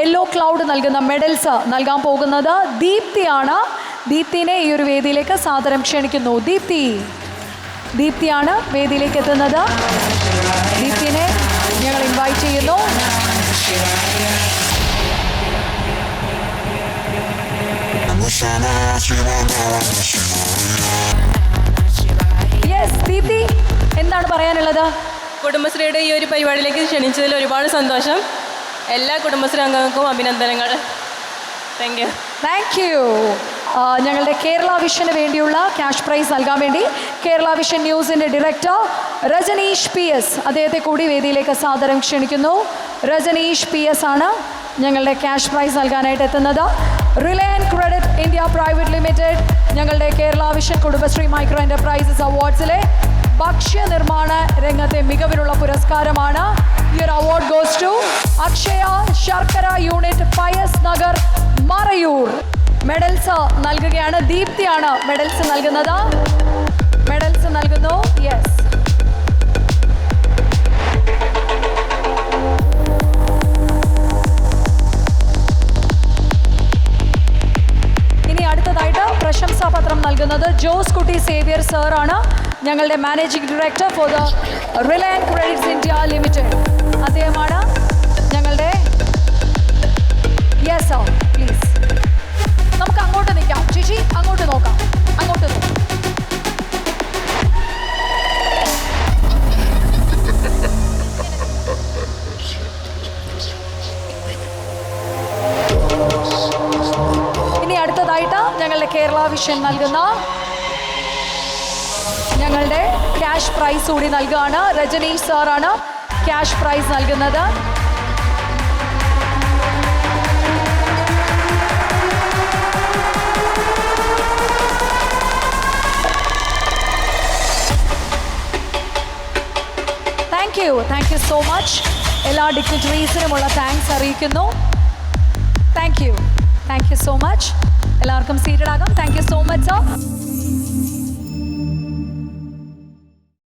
Yellow cloud നൽകുന്ന medals നൽകാൻ പോകുന്നത് ദീപ്തിയാണ്. ദീപ്തിനെ ഈ ഒരു വേദിയിലേക്ക് സാദരം ക്ഷണിക്കുന്നു. ദീപ്തി. ദീപ്തിയാണ് വേദിയിലേക്ക് എത്തുന്നത്. ദീപ്തിനെ ഞങ്ങൾ ഇൻവൈറ്റ് ചെയ്യുന്നു. യെസ് ദീപ്തി എന്താണ് പറയാനുള്ളത്? കുടുംബശ്രീയുടെ ഈ ഒരു പരിപാടിയിലേക്ക് ക്ഷണിച്ചതിൽ ഒരുപാട് സന്തോഷം. എല്ലാ കുടുംബശ്രീ അംഗങ്ങൾക്കും അഭിനന്ദനങ്ങൾ. താങ്ക് യു താങ്ക് യു ഞങ്ങളുടെ കേരള വിഷന് വേണ്ടിയുള്ള ക്യാഷ് പ്രൈസ് നൽകാൻ വേണ്ടി കേരള വിഷൻ ന്യൂസിന്റെ ഡയറക്ടർ രജനീഷ് പി എസ് അദ്ദേഹത്തെ കൂടി വേദിയിലേക്ക് സാദരം ക്ഷണിക്കുന്നു. രജനീഷ് പി എസ് ആണ് ഞങ്ങളുടെ ക്യാഷ് പ്രൈസ് നൽകാനായിട്ട് എത്തുന്നത്. Reliance credit India private limited ഞങ്ങളുടെ Kerala vision Kudumbashree micro enterprises അവാർഡ്സിലെ ഭക്ഷ്യ നിർമ്മാണ രംഗത്തെ മികവിലുള്ള പുരസ്കാരമാണ് ഈ ഒരു award goes to Akshaya Sharkara unit Pius Nagar Marayoor medals നൽകുകയാണ്. ദീപ്തിയാണ് മെഡൽസ് നൽകുന്നത്. മെഡൽസ് നൽകുന്നു. യെസ് ഇനി അടുത്തതായിട്ട് പ്രശംസാപത്രം നൽകുന്നത് ജോസ് കുട്ടി സേവിയർ സാറാണ്. ഞങ്ങളുടെ managing director for the Reliance credits India limited അദ്ദേഹമാണ് ഞങ്ങളുടെ യെസ് സർ പ്ലീസ് നമുക്ക് അങ്ങോട്ട് നിൽക്കാം. ചേച്ചി അങ്ങോട്ട് നോക്കാം. അങ്ങോട്ട് നോക്കാം. ഇനി അടുത്തതായിട്ട് ഞങ്ങളുടെ കേരള വിഷൻ നൽകുന്ന ഞങ്ങളുടെ ക്യാഷ് പ്രൈസ് കൂടി നൽകുകയാണ്. രജനീഷ് സാറാണ്. ക്യാഷ് പ്രൈസ് നൽകുന്നത്. Thank you thank you so much എല്ലാ ഡിഗ്നിറ്ററീസിനുമുള്ള താങ്ക്സ് അറിയിക്കുന്നു. Thank you thank you so much എല്ലാവർക്കും സീറ്റഡ് ആകാം. Thank you so much